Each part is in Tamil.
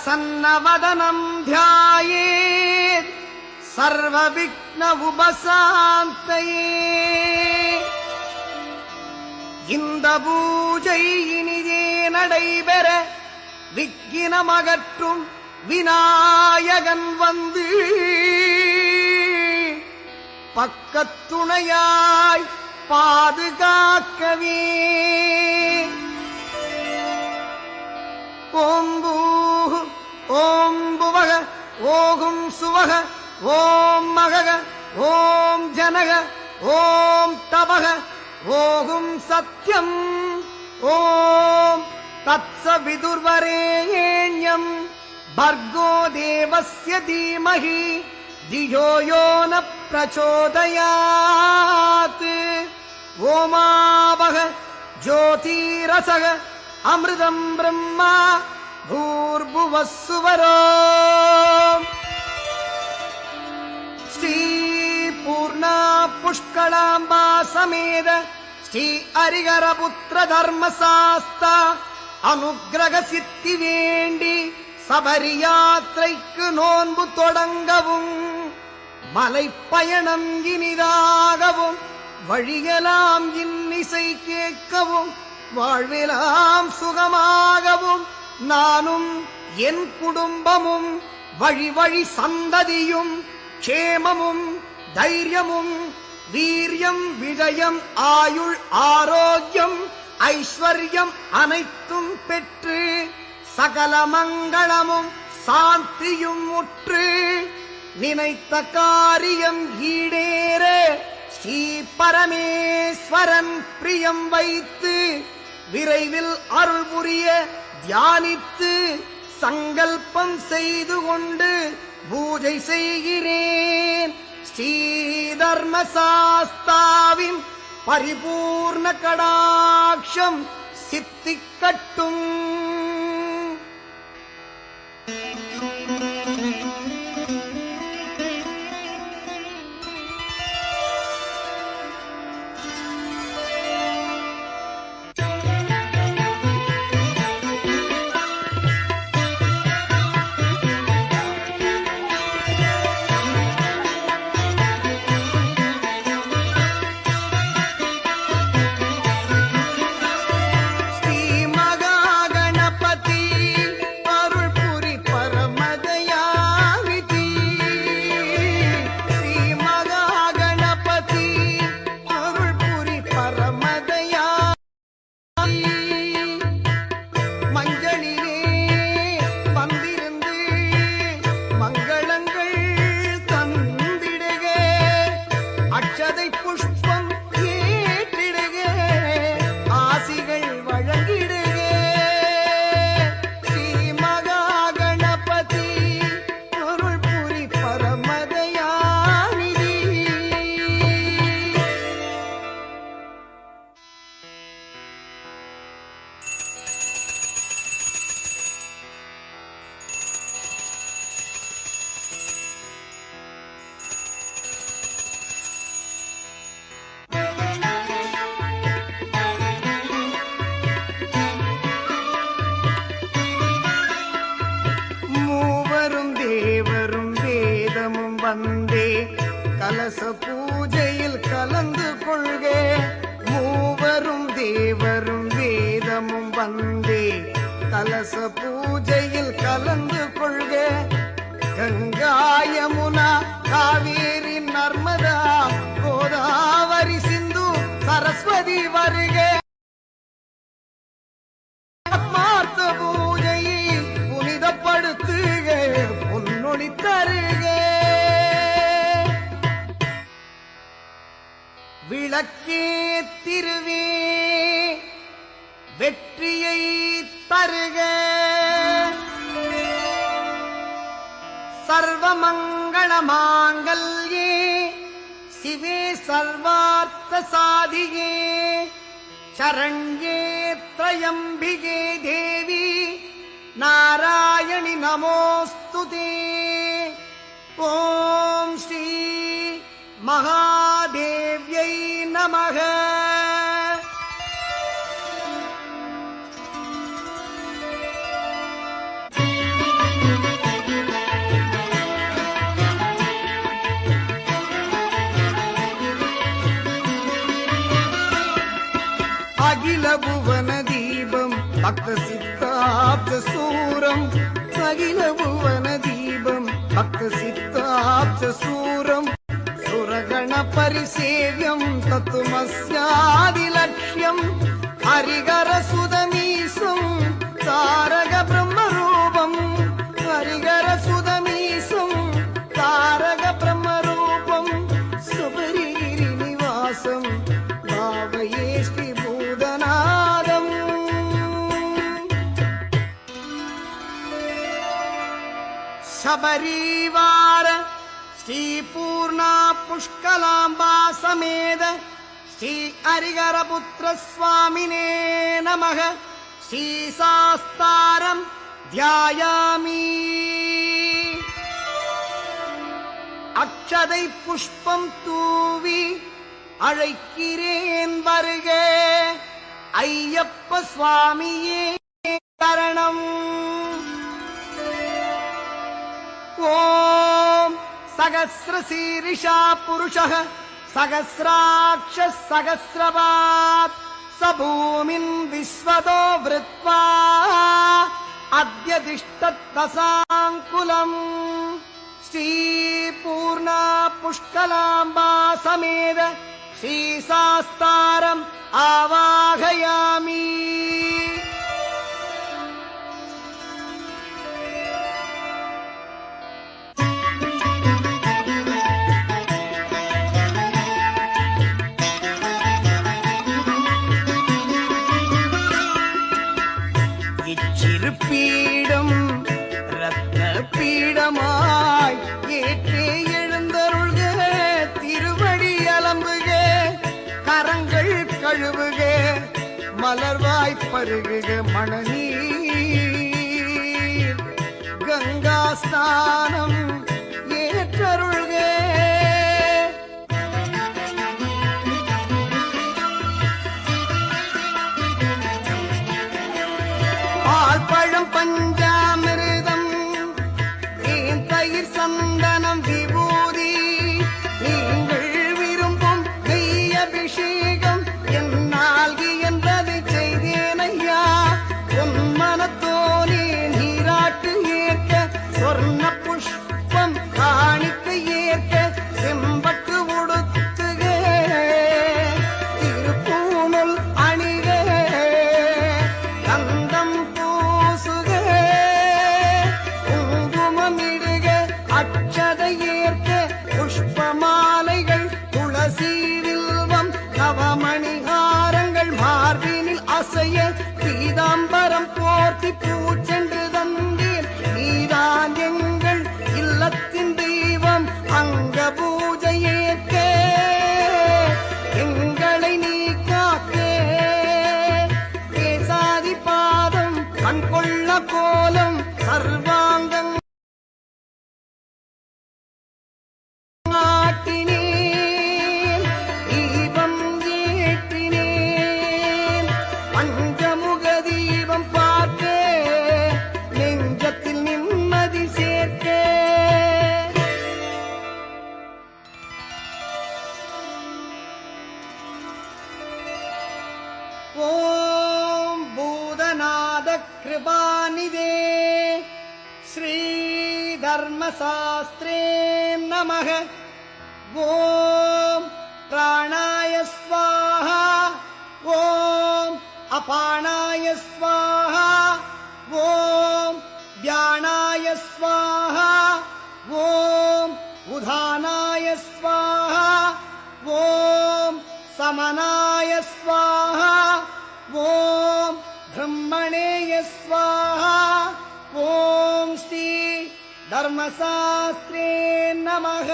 प्रसन्नवदनम् ध्यायेत् सर्वविघ्न उपशान्तये இந்த பூஜை இனிதே நடைபெற விக்கினமகற்றும் விநாயகன் வந்து பக்கத்துணையாய் பாதுகாக்கவே ஓம்பூ ॐ भुवः ओहुं सुवः ॐ महग ॐ जनग ॐ तपः ॐ सत्यम् ॐ तत्स विदुर्वरेण्यम् भर्गो देवस्य धीमहि धियो यो न प्रचोदयात् ओमावह ज्योतिरसः अमृतम् ब्रह्मा भूर् புவசுவரோ ஸ்ரீ பூர்ணா புஷ்களாம்பா சமேத ஸ்ரீ அரிகரபுத்திர தர்மசாஸ்தா அனுகிரக சித்தி வேண்டி சபரி யாத்திரைக்கு நோன்பு தொடங்கவும் மலைப்பயணம் இனிதாகவும் வழியலாம் இன்னிசை கேட்கவும் வாழ்விலாம் சுகமாகவும் நானும் என் குடும்பமும் வழி வழி சந்ததியும் க்ஷேமமும் தைரியமும் வீரியம் விஜயம் ஆயுள் ஆரோக்கியம் ஐஸ்வர்யம் அனைத்தும் பெற்று சகல மங்களமும் சாந்தியும் உற்று நினைத்த காரியம் ஈடேற ஸ்ரீ பரமேஸ்வரன் பிரியம் வைத்து விரைவில் அருள் புரிய தியானித்து சங்கல்பம் செய்து கொண்டு பூஜை செய்கிறேன். ஸ்ரீ தர்மசாஸ்தாவின் பரிபூர்ண கடாட்சம் சித்திக்கட்டும் வேதமும் கலச பூஜையில் கலந்து கொள்கே. மூவரும் தேவரும் வேதமும் வந்தே கலச பூஜையில் கலந்து கொள்கே. கங்கா யமுனா காவேரி நர்மதா கோதாவரி சிந்து சரஸ்வதி வருகே. விளக்கே திருவே வெற்றியை தருக சர்வமங்கள மாங்கல்யே சிவே சர்வார்த்த சாதியே शरण्ये त्र्यम्बिके देवी नारायणि नमोऽस्तु ते ॐ श्री महादेव्यै நமக அகில புவன தீபம் பக்த சித்தாப்த சூரம். அகில புவன தீபம் பக்த சித்தாப்த சூரம். गणपरिसेव्यं तत्त्वमस्यादिलक्ष्यम् हरिगरसुदमीसं तारक ब्रह्मरूपम् हरिगरसुदमीसं तारक ब्रह्मरूपं सुपरिगिरिनिवासं भावयेष्टि भूतनादम् शबरीवार श्रीपू பாவயேஷ்டி பூதநாதம் ஸ்ரீ பூர்ணா புஷ்கலாம்பா சமேத ஸ்ரீ ஹரிகரபுத்திர சுவாமினே நமக ஸ்ரீ தியாயாமி அக்ஷதை புஷ்பம் தூவி அழைக்கிறேன் வருக ஐயப்ப சுவாமியே கரணம் ஓ सहस्रशीरिषा पुरुषः सहस्राक्षः सहस्रवात् स भूमिम् विश्वतो वृत्वा अद्य तिष्ठ तसाङ्कुलम् पुष्कलाम्बा समेत श्रीसास्तारम् आवाहयामि। பீடம் ரத்ன பீடமாய் ஏற்றே எழுந்தருள்க திருவடி அலம்புக கரங்கள் கழுவுக மலர்வாய் பருகுக மணநீர் கங்கா ஸ்நானம் को कृपानिदे श्रीधर्मशास्त्रे नमः। ॐ प्राणाय स्वाहा। ॐ अपाणाय स्वाहा। ॐ व्याणाय स्वाहा। ॐ उधानाय स्वाहा। ॐ समनाय स्वाहा। ॐ ब्रह्मणेय பரமசாஸ்திரே நமக.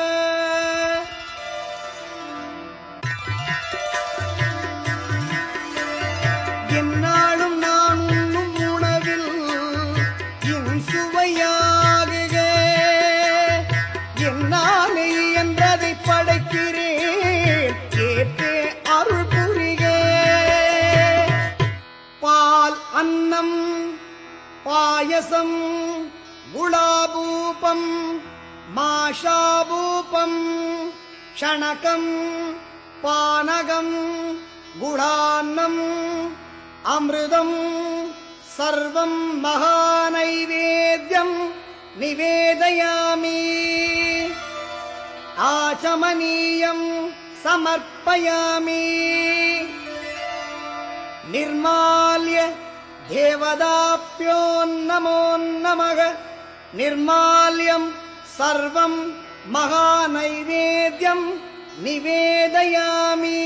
என்னாலும் நான் உண்ணும் உணவில் என் சுவையாகுக. என்னாலே என்றதை படைக்கிறேன் கேட்டே அருள் புரிக. பாயசம் रूपम् माशाबूपम् शणकम् पानगम् गुढान्नम् अमृतम् सर्वम् महानैवेद्यम् निवेदयामि। आचमनीयम् समर्पयामि। निर्माल्य देवदाप्योन्नमोन्नमग निर्माल्यम् सर्वम् महानैवेद्यम् निवेदयामि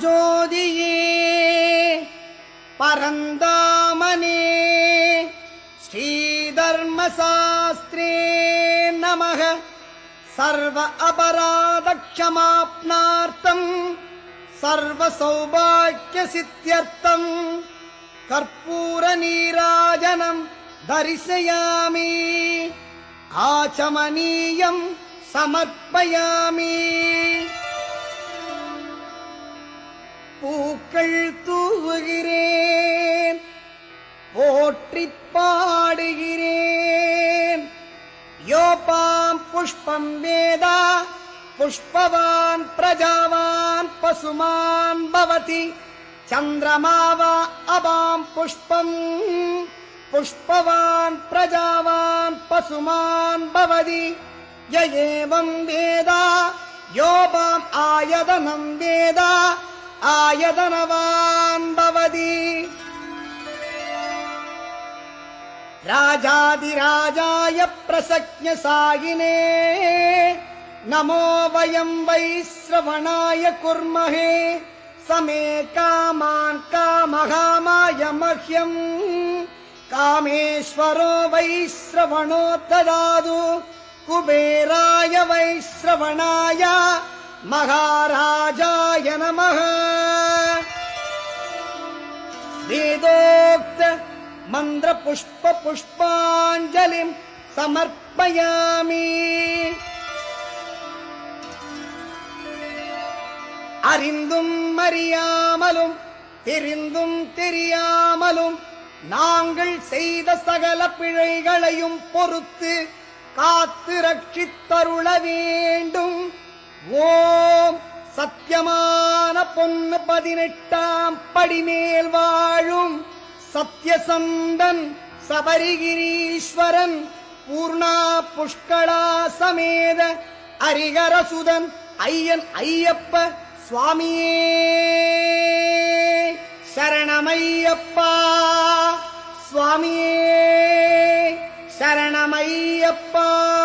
ज्योतिये परन्दामने श्रीधर्मशास्त्रे नमः। सर्व अपराधक्षमाप्नार्थम् सर्वसौभाग्यसिद्ध्यर्थम् कर्पूरनीराजनम् दर्शयामि। आचमनीयम् समर्पयामि। பூக்கள் தூவுகிறேன் போற்றி பாடுகிறேன் யோபாம் புஷ்பம் வேதா புஷ்பவான் பிரஜாவான் பசுமான் பவதி சந்திரமாவா அபாம் புஷ்பம் புஷ்பவான் பிரஜாவான் பசுமான் பவதி ய ஏவம் வேதா யோபாம் ஆயதனம் வேதா आयधनवान् भवति। राजादिराजाय प्रसज्ञसायिने नमो वयम् वै श्रवणाय कुर्महे समे कामान् कामहामाय मह्यम् कामेश्वरो वै श्रवणो ददातु कुबेराय वै श्रवणाय மகாராஜாய நம வேதோக்த மந்திர புஷ்ப புஷ்பாஞ்சலி சமர்ப்பயாமி. அறிந்தும் அறியாமலும் தெரிந்தும் தெரியாமலும் நாங்கள் செய்த சகல பிழைகளையும் பொறுத்து காத்து ரட்சித்தருள வேண்டும். ஓம் சத்தியமான பொன்னு பதினெட்டாம் படிமேல் வாழும் சத்யசந்தன் சபரிகிரீஸ்வரன் பூர்ணா புஷ்கலா சமேத அரிகரசுதன் ஐயன் ஐயப்ப சுவாமியே. சரணமையப்பா சுவாமியே. சரணமையப்பா.